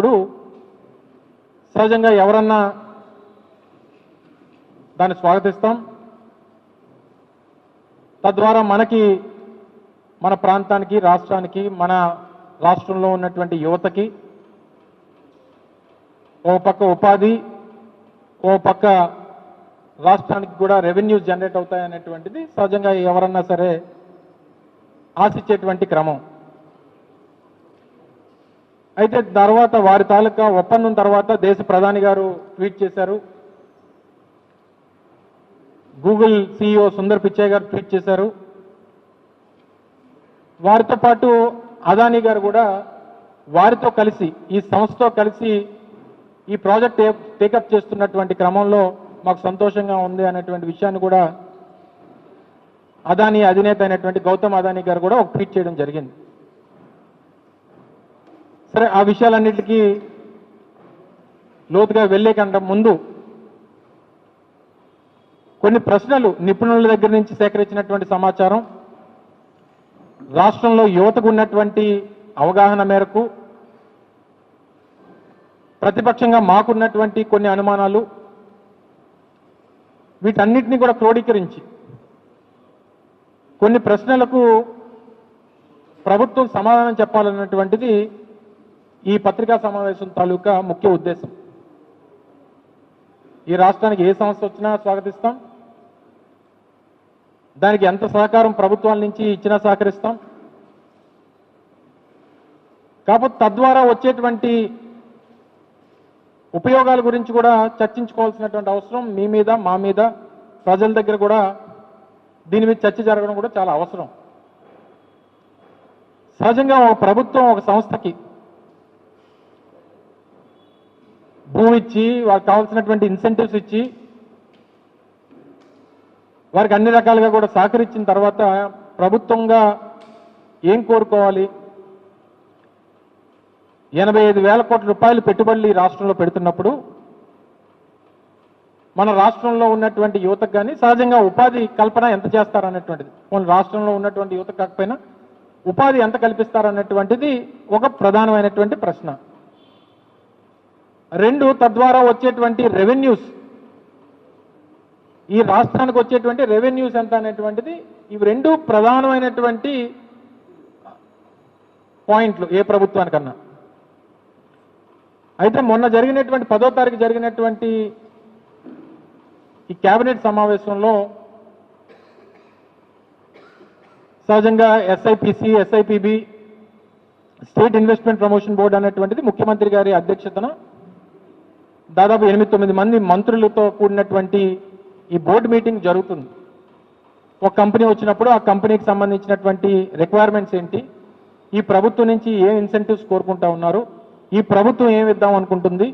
చేసినప్పుడు సహజంగా ఎవరన్నా దాన్ని స్వాగతిస్తాం. తద్వారా మనకి మన ప్రాంతానికి రాష్ట్రానికి మన రాష్ట్రంలో ఉన్నటువంటి యువతకి ఓ పక్క ఉపాధి ఓ పక్క రాష్ట్రానికి కూడా రెవెన్యూస్ జనరేట్ అవుతాయనేటువంటిది సహజంగా ఎవరన్నా సరే ఆశించేటువంటి క్రమం. అయితే తర్వాత వారి తాలూకా ఒప్పందం తర్వాత దేశ ప్రధాని గారు ట్వీట్ చేశారు. గూగుల్ సిఇఓ సుందర్ పిచ్చయ్య గారు ట్వీట్ చేశారు. వారితో పాటు అదానీ గారు కూడా వారితో కలిసి ఈ సంస్థతో కలిసి ఈ ప్రాజెక్ట్ టేకప్ చేస్తున్నటువంటి క్రమంలో మాకు సంతోషంగా ఉంది అనేటువంటి విషయాన్ని కూడా అదానీ అధినేత అయినటువంటి గౌతమ్ అదానీ గారు కూడా ఒక ట్వీట్ చేయడం జరిగింది. సరే ఆ విషయాలన్నిటికీ లోతుగా వెళ్ళే కంటే ముందు కొన్ని ప్రశ్నలు నిపుణుల దగ్గర నుంచి సేకరించినటువంటి సమాచారం రాష్ట్రంలో యువతకు ఉన్నటువంటి అవగాహన మేరకు ప్రతిపక్షంగా మాకున్నటువంటి కొన్ని అనుమానాలు వీటన్నిటిని కూడా క్రోడీకరించి కొన్ని ప్రశ్నలకు ప్రభుత్వం సమాధానం చెప్పాలన్నటువంటిది ఈ పత్రికా సమావేశం తాలూకా ముఖ్య ఉద్దేశం. ఈ రాష్ట్రానికి ఏ సమస్య వచ్చినా స్వాగతిస్తాం. దానికి ఎంత సహకారం ప్రభుత్వాల నుంచి ఇచ్చినా సహకరిస్తాం. కాకపోతే తద్వారా వచ్చేటువంటి ఉపయోగాల గురించి కూడా చర్చించుకోవాల్సినటువంటి అవసరం మీ మీద మా మీద ప్రజల దగ్గర కూడా దీని మీద చర్చ జరగడం కూడా చాలా అవసరం. సహజంగా ఒక ప్రభుత్వం ఒక సంస్థకి భూమి ఇచ్చి వారికి కావాల్సినటువంటి ఇన్సెంటివ్స్ ఇచ్చి వారికి అన్ని రకాలుగా కూడా సహకరించిన తర్వాత ప్రభుత్వంగా ఏం కోరుకోవాలి? ఎనభై ఐదు వేల కోట్ల రూపాయలు పెట్టుబడులు ఈ రాష్ట్రంలో పెడుతున్నప్పుడు మన రాష్ట్రంలో ఉన్నటువంటి యువతకు కానీ సహజంగా ఉపాధి కల్పన ఎంత చేస్తారనేటువంటిది. మన రాష్ట్రంలో ఉన్నటువంటి యువత కాకపోయినా ఉపాధి ఎంత కల్పిస్తారనేటువంటిది ఒక ప్రధానమైనటువంటి ప్రశ్న. రెండు తద్వారా వచ్చేటువంటి రెవెన్యూస్ ఈ రాష్ట్రానికి వచ్చేటువంటి రెవెన్యూస్ ఎంత అనేటువంటిది? ఇవి రెండు ప్రధానమైనటువంటి పాయింట్లు ఏ ప్రభుత్వానికన్నా. అయితే మొన్న జరిగినటువంటి పదో తారీఖు జరిగినటువంటి ఈ కేబినెట్ సమావేశంలో సహజంగా SIPC SIPB state investment promotion board అనేటువంటిది ముఖ్యమంత్రి గారి అధ్యక్షతన దాదాపు ఎనిమిది తొమ్మిది మంది మంత్రులతో కూడినటువంటి ఈ బోర్డు మీటింగ్ జరుగుతుంది. ఒక కంపెనీ వచ్చినప్పుడు ఆ కంపెనీకి సంబంధించినటువంటి రిక్వైర్మెంట్స్ ఏంటి? ఈ ప్రభుత్వం నుంచి ఏ ఇన్సెంటివ్స్ కోరుకుంటా ఉన్నారు? ఈ ప్రభుత్వం ఏం ఇద్దాం అనుకుంటుంది?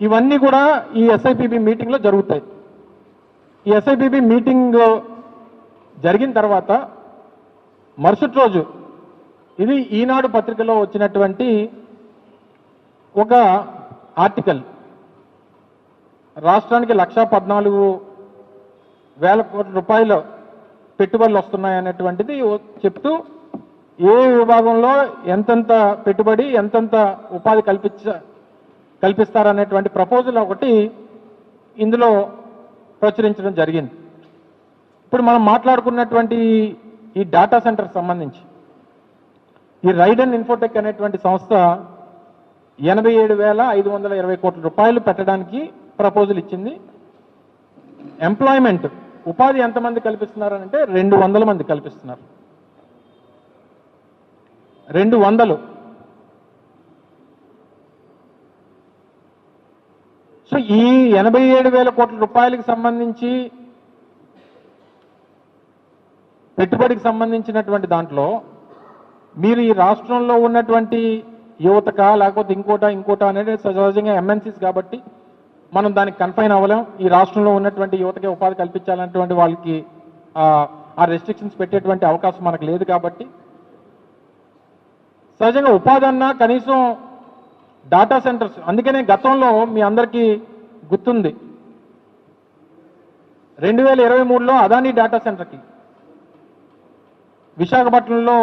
ఇవన్నీ కూడా ఈ ఎస్ఐపిబి మీటింగ్లో జరుగుతాయి. ఈ ఎస్ఐపిబి మీటింగ్ జరిగిన తర్వాత మరుసటి రోజు ఇది ఈనాడు పత్రికలో వచ్చినటువంటి ఒక ఆర్టికల్. రాష్ట్రానికి లక్షా పద్నాలుగు వేల కోట్ల రూపాయలు పెట్టుబడులు వస్తున్నాయనేటువంటిది చెప్తూ ఏ విభాగంలో ఎంతెంత పెట్టుబడి ఎంతెంత ఉపాధి కల్పించ కల్పిస్తారనేటువంటి ప్రపోజల్ ఒకటి ఇందులో ప్రచురించడం జరిగింది. ఇప్పుడు మనం మాట్లాడుకున్నటువంటి ఈ డేటా సెంటర్ సంబంధించి ఈ రైడ్ అండ్ ఇన్ఫోటెక్ అనేటువంటి సంస్థ ఎనభై ఏడు వేల ఐదు వందల ఇరవై కోట్ల రూపాయలు పెట్టడానికి ప్రపోజల్ ఇచ్చింది. ఎంప్లాయ్మెంట్ ఉపాధి ఎంతమంది కల్పిస్తున్నారంటే రెండు వందల మంది కల్పిస్తున్నారు. రెండు వందలు. సో ఈ ఎనభై ఏడు వేల కోట్ల రూపాయలకు సంబంధించి పెట్టుబడికి సంబంధించినటువంటి దాంట్లో మీరు ఈ రాష్ట్రంలో ఉన్నటువంటి యువతకా లేకపోతే ఇంకోట ఇంకోట అనేది సహజంగా ఎంఎన్సీస్ కాబట్టి మనం దానికి కన్ఫైన్ అవ్వలేం. ఈ రాష్ట్రంలో ఉన్నటువంటి యువతకి ఉపాధి కల్పించాలన్నటువంటి వాళ్ళకి ఆ, ఆ రెస్ట్రిక్షన్స్ పెట్టేటువంటి అవకాశం మనకు లేదు కాబట్టి సహజంగా ఉపాధి అన్నా కనీసం డాటా సెంటర్స్ అందుకనే గతంలో మీ అందరికీ గుర్తుంది. రెండు వేల ఇరవై మూడులో అదానీ డాటా సెంటర్కి విశాఖపట్నంలో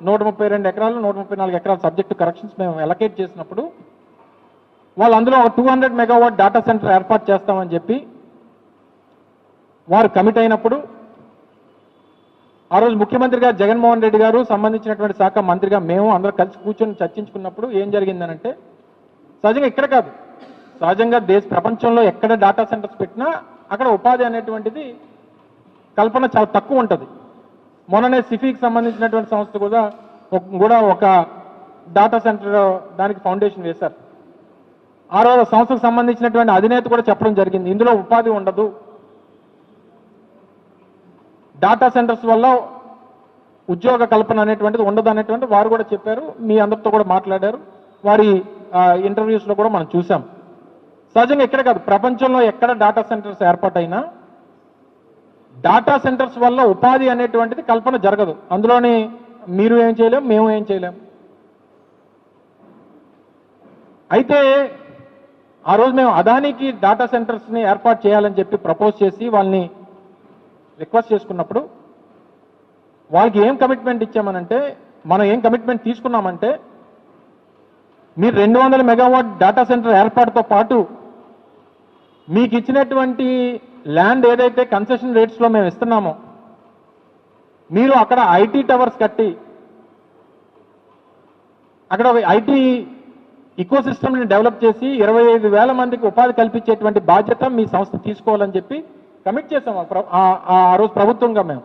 నూట ముప్పై రెండు ఎకరాలు నూట ముప్పై నాలుగు ఎకరాల సబ్జెక్టు కరెక్షన్స్ మేము ఎలకేట్ చేసినప్పుడు వాళ్ళు అందులో ఒక two hundred megawatt data center ఏర్పాటు చేస్తామని చెప్పి వారు కమిట్ అయినప్పుడు ఆ రోజు ముఖ్యమంత్రి గారు జగన్మోహన్ రెడ్డి గారు సంబంధించినటువంటి శాఖ మంత్రిగా మేము అందరూ కలిసి కూర్చొని చర్చించుకున్నప్పుడు ఏం జరిగిందనంటే సహజంగా ఇక్కడ కాదు. సహజంగా దేశ ప్రపంచంలో ఎక్కడ డేటా సెంటర్స్ పెట్టినా అక్కడ ఉపాధి అనేటువంటిది కల్పన చాలా తక్కువ ఉంటుంది. మొన్ననే సిఫీకి సంబంధించినటువంటి సంస్థ కూడా కూడా ఒక డేటా సెంటర్ దానికి ఫౌండేషన్ వేశారు. ఆ రోజు సంస్థకు సంబంధించినటువంటి అధినేత కూడా చెప్పడం జరిగింది. ఇందులో ఉపాధి ఉండదు. డేటా సెంటర్స్ వల్ల ఉద్యోగ కల్పన అనేటువంటిది ఉండదు అనేటువంటి వారు కూడా చెప్పారు. మీ అందరితో కూడా మాట్లాడారు. వారి ఇంటర్వ్యూస్లో కూడా మనం చూసాం సహజంగా ఇక్కడ కాదు. ప్రపంచంలో ఎక్కడ డేటా సెంటర్స్ ఏర్పాటైనా డేటా సెంటర్స్ వల్ల ఉపాధి అనేటువంటిది కల్పన జరగదు. అందులోని మీరు ఏం చేయలేం మేము ఏం చేయలేం. అయితే ఆ రోజు మేము అదానికి డేటా సెంటర్స్ని ఏర్పాటు చేయాలని చెప్పి ప్రపోజ్ చేసి వాళ్ళని రిక్వెస్ట్ చేసుకున్నప్పుడు వాళ్ళకి ఏం కమిట్మెంట్ ఇచ్చామనంటే మనం ఏం కమిట్మెంట్ తీసుకున్నామంటే మీరు రెండు వందల మెగావాట్ డేటా సెంటర్ ఏర్పాటుతో పాటు మీకు ఇచ్చినటువంటి ల్యాండ్ ఏదైతే కన్సెషన్ రేట్స్లో మేము ఇస్తున్నామో మీరు అక్కడ ఐటీ టవర్స్ కట్టి అక్కడ ఐటీ ఇకో సిస్టమ్ని డెవలప్ చేసి ఇరవై ఐదు వేల మందికి ఉపాధి కల్పించేటువంటి బాధ్యత మీ సంస్థ తీసుకోవాలని చెప్పి కమిట్ చేసాం ఆ ఆ- ఆ రోజు ప్రభుత్వంగా మేము.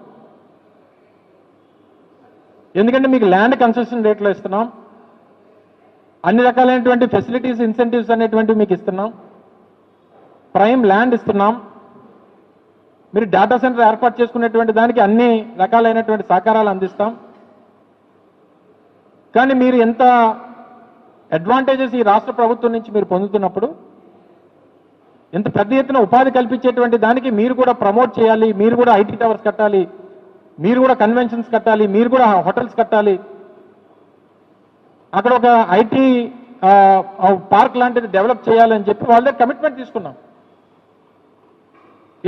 ఎందుకంటే మీకు ల్యాండ్ కన్సెషన్ రేట్లో ఇస్తున్నాం. అన్ని రకాలైనటువంటి ఫెసిలిటీస్ ఇన్సెంటివ్స్ అనేటువంటివి మీకు ఇస్తున్నాం. ప్రైమ్ ల్యాండ్ ఇస్తున్నాం. మీరు డేటా సెంటర్ ఏర్పాటు చేసుకునేటువంటి దానికి అన్ని రకాలైనటువంటి సహకారాలు అందిస్తాం. కానీ మీరు ఎంత అడ్వాంటేజెస్ ఈ రాష్ట్ర ప్రభుత్వం నుంచి మీరు పొందుతున్నప్పుడు ఎంత పెద్ద ఎత్తున ఉపాధి కల్పించేటువంటి దానికి మీరు కూడా ప్రమోట్ చేయాలి మీరు కూడా ఐటీ టవర్స్ కట్టాలి మీరు కూడా కన్వెన్షన్స్ కట్టాలి మీరు కూడా హోటల్స్ కట్టాలి. అక్కడ ఒక ఐటీ పార్క్ లాంటిది డెవలప్ చేయాలని చెప్పి వాళ్ళ కమిట్మెంట్ తీసుకున్నాం.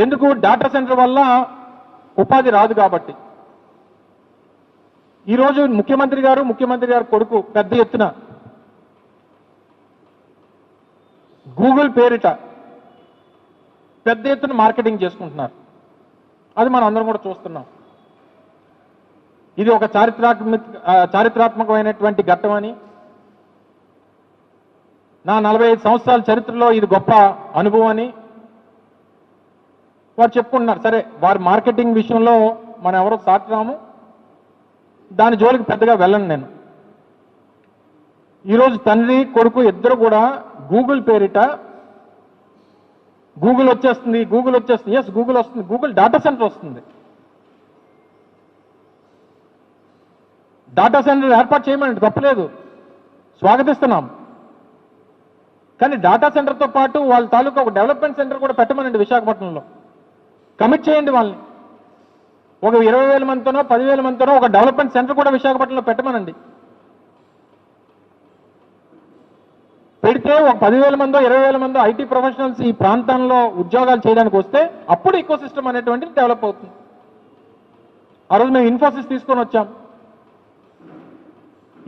ఎందుకు? డేటా సెంటర్ వల్ల ఉపాధి రాదు కాబట్టి. ఈరోజు ముఖ్యమంత్రి గారు ముఖ్యమంత్రి గారు కొడుకు పెద్ద ఎత్తున గూగుల్ పేరిట పెద్ద ఎత్తున మార్కెటింగ్ చేసుకుంటున్నారు. అది మనం అందరం కూడా చూస్తున్నాం. ఇది ఒక చారిత్రాత్మక చారిత్రాత్మకమైనటువంటి ఘట్టం అని. నా నలభై ఐదు సంవత్సరాల చరిత్రలో ఇది గొప్ప అనుభవం అని. వారు చెప్పుకుంటున్నారు. సరే వారి మార్కెటింగ్ విషయంలో మనం ఎవరో సాటురాము దాని జోలికి పెద్దగా వెళ్ళను నేను. ఈరోజు తండ్రి కొడుకు ఇద్దరు కూడా గూగుల్ పేరిట గూగుల్ వచ్చేస్తుంది గూగుల్ వచ్చేస్తుంది. ఎస్ గూగుల్ వస్తుంది. గూగుల్ డేటా సెంటర్ వస్తుంది. డేటా సెంటర్ ఏర్పాటు చేయమని తప్పలేదు. స్వాగతిస్తున్నాం. కానీ డేటా సెంటర్తో పాటు వాళ్ళ తాలూకా ఒక డెవలప్మెంట్ సెంటర్ కూడా పెట్టమనండి విశాఖపట్నంలో. కమిట్ చేయండి వాళ్ళని. ఒక ఇరవై వేల మందితోనో పదివేల మందితోనో ఒక డెవలప్మెంట్ సెంటర్ కూడా విశాఖపట్నంలో పెట్టమనండి. పెడితే ఒక పదివేల మందో ఇరవై వేల మందో ఐటీ ప్రొఫెషనల్స్ ఈ ప్రాంతంలో ఉద్యోగాలు చేయడానికి వస్తే అప్పుడు ఈకో సిస్టమ్ అనేటువంటిది డెవలప్ అవుతుంది. ఆ రోజు మేము ఇన్ఫోసిస్ తీసుకొని వచ్చాం.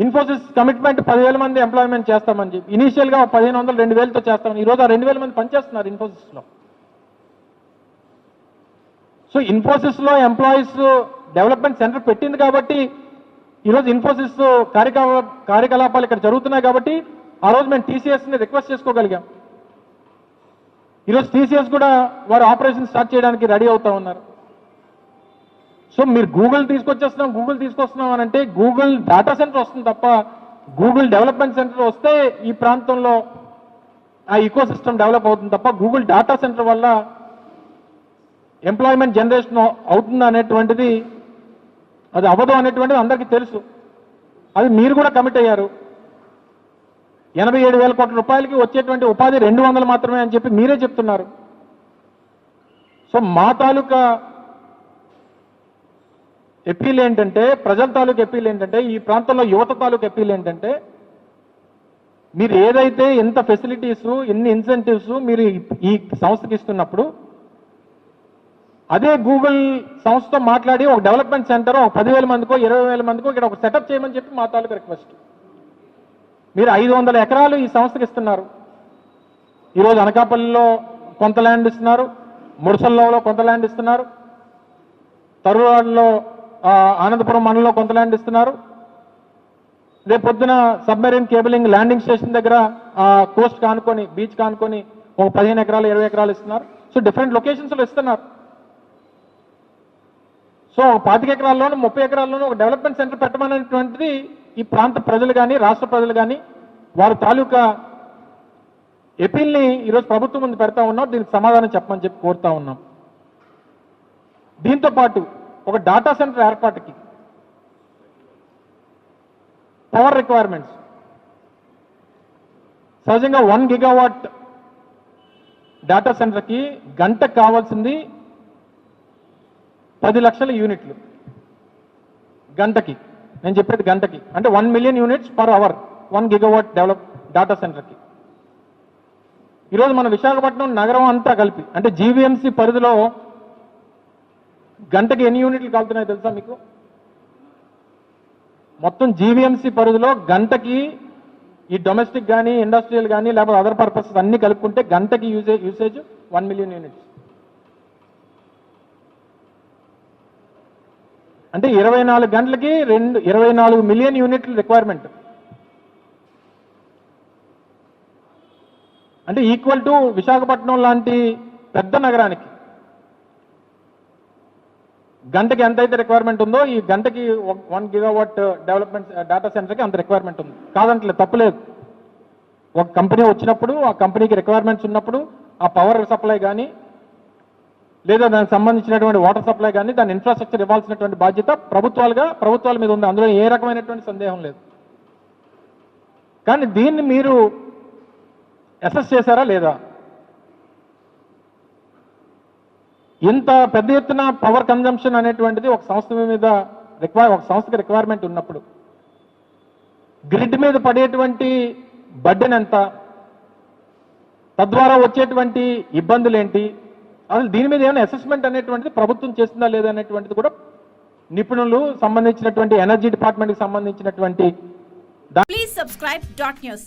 ఇన్ఫోసిస్ కమిట్మెంట్ పదివేల మంది ఎంప్లాయ్మెంట్ చేస్తామని చెప్పి. ఇనీషియల్గా పదిహేను వందలు రెండు వేలతో చేస్తామని. ఈ రోజు ఆ రెండు వేల మంది పనిచేస్తున్నారు ఇన్ఫోసిస్లో సో ఇన్ఫోసిస్లో ఎంప్లాయీస్ డెవలప్మెంట్ సెంటర్ పెట్టింది కాబట్టి ఈరోజు ఇన్ఫోసిస్ కార్యకలా కార్యకలాపాలు ఇక్కడ జరుగుతున్నాయి కాబట్టి ఆ రోజు మేము టీసీఎస్ని రిక్వెస్ట్ చేసుకోగలిగాం. ఈరోజు టీసీఎస్ కూడా వారు ఆపరేషన్ స్టార్ట్ చేయడానికి రెడీ అవుతా ఉన్నారు. సో మీరు గూగుల్ తీసుకొచ్చేస్తున్నాం గూగుల్ తీసుకొస్తున్నాం అని అంటే గూగుల్ డేటా సెంటర్ వస్తుంది తప్ప గూగుల్ డెవలప్మెంట్ సెంటర్ వస్తే ఈ ప్రాంతంలో ఆ ఈకో డెవలప్ అవుతుంది తప్ప గూగుల్ డేటా సెంటర్ వల్ల ఎంప్లాయ్మెంట్ జనరేషన్ అవుతుంది అనేటువంటిది అది అవ్వదు అనేటువంటిది అందరికీ తెలుసు. అది మీరు కూడా కమిట్ అయ్యారు. ఎనభై ఏడు వేల కోట్ల రూపాయలకి వచ్చేటువంటి ఉపాధి రెండు వందలు మాత్రమే అని చెప్పి మీరే చెప్తున్నారు. సో మా తాలూకా ఎప్పీల్ ఏంటంటే ప్రజల తాలూకు ఎప్పీల్ ఏంటంటే ఈ ప్రాంతంలో యువత తాలూకు ఎప్పీల్ ఏంటంటే మీరు ఏదైతే ఎంత ఫెసిలిటీస్ ఎన్ని ఇన్సెంటివ్స్ మీరు ఈ- ఈ సంస్థకి ఇస్తున్నప్పుడు అదే గూగుల్ సంస్థతో మాట్లాడి ఒక డెవలప్మెంట్ సెంటర్ ఒక పదివేల మందికో ఇరవై వేల మందికో ఇక్కడ ఒక సెటప్ చేయమని చెప్పి మా తాలూకు రిక్వెస్ట్. మీరు ఐదు వందల ఎకరాలు ఈ సంస్థకి ఇస్తున్నారు. ఈరోజు అనకాపల్లిలో కొంత ల్యాండ్ ఇస్తున్నారు ముడసల్లో కొంత ల్యాండ్ ఇస్తున్నారు తరువాడలో ఆనందపురం మండలంలో కొంత ల్యాండ్ ఇస్తున్నారు. రేపు పొద్దున సబ్మెరీన్ కేబులింగ్ ల్యాండింగ్ స్టేషన్ దగ్గర కోస్ట్ కానుకొని బీచ్ కానుకొని ఒక పదిహేను ఎకరాలు ఇరవై ఎకరాలు ఇస్తున్నారు. సో డిఫరెంట్ లొకేషన్స్లో ఇస్తున్నారు. సో ఒక పాతిక ఎకరాల్లోనూ ముప్పై ఎకరాల్లోనూ ఒక డెవలప్మెంట్ సెంటర్ పెట్టమనేటువంటిది ఈ ప్రాంత ప్రజలు కానీ రాష్ట్ర ప్రజలు కానీ వారి తాలూకా ఎపిల్ని ఈరోజు ప్రభుత్వం ముందు పెడతా ఉన్నాం. దీనికి సమాధానం చెప్పమని చెప్పి కోరుతా ఉన్నాం. దీంతో పాటు ఒక డాటా సెంటర్ ఏర్పాటుకి పవర్ రిక్వైర్మెంట్స్. సహజంగా వన్ గిగావాట్ డేటా సెంటర్కి గంట కావాల్సింది పది లక్షల యూనిట్లు. గంటకి. నేను చెప్పేది గంటకి. అంటే one million units per hour one gigawatt develop data సెంటర్కి ఈరోజు మన విశాఖపట్నం నగరం అంతా కలిపి అంటే జీవీఎంసీ పరిధిలో గంటకి ఎన్ని యూనిట్లు కాలుతున్నాయో తెలుసా మీకు? మొత్తం జీవీఎంసీ పరిధిలో గంటకి ఈ డొమెస్టిక్ కానీ ఇండస్ట్రియల్ కానీ లేకపోతే అదర్ పర్పసెస్ అన్ని కలుపుకుంటే గంటకి usage usage one million units అంటే ఇరవై నాలుగు గంటలకి రెండు ఇరవై నాలుగు మిలియన్ యూనిట్ల రిక్వైర్మెంట్ అంటే ఈక్వల్ టు విశాఖపట్నం లాంటి పెద్ద నగరానికి. గంటకి ఎంత అయితే రిక్వైర్మెంట్ ఉందో ఈ గంటకి వన్ గిగావాట్ డెవలప్మెంట్ డేటా సెంటర్కి అంత రిక్వైర్మెంట్ ఉంది. కాదంటలే తప్పులేదు. ఒక కంపెనీ వచ్చినప్పుడు ఆ కంపెనీకి రిక్వైర్మెంట్స్ ఉన్నప్పుడు ఆ పవర్ సప్లై కానీ లేదా దానికి సంబంధించినటువంటి వాటర్ సప్లై కానీ దాని ఇన్ఫ్రాస్ట్రక్చర్ ఇవ్వాల్సినటువంటి బాధ్యత ప్రభుత్వాలుగా ప్రభుత్వాల మీద ఉంది. అందులో ఏ రకమైనటువంటి సందేహం లేదు. కానీ దీన్ని మీరు అసెస్ చేశారా లేదా? ఇంత పెద్ద ఎత్తున పవర్ కన్జంప్షన్ అనేటువంటిది ఒక సంస్థ మీద రిక్వైర్ ఒక సంస్థకి రిక్వైర్మెంట్ ఉన్నప్పుడు గ్రిడ్ మీద పడేటువంటి బడ్డెన్ ఎంత? తద్వారా వచ్చేటువంటి ఇబ్బందులు ఏంటి? అసలు దీని మీద ఏమైనా అసెస్మెంట్ అనేటువంటిది ప్రభుత్వం చేస్తుందా లేదా అనేటువంటిది కూడా నిపుణులు సంబంధించినటువంటి ఎనర్జీ డిపార్ట్మెంట్కి సంబంధించినటువంటి Please subscribe dot news.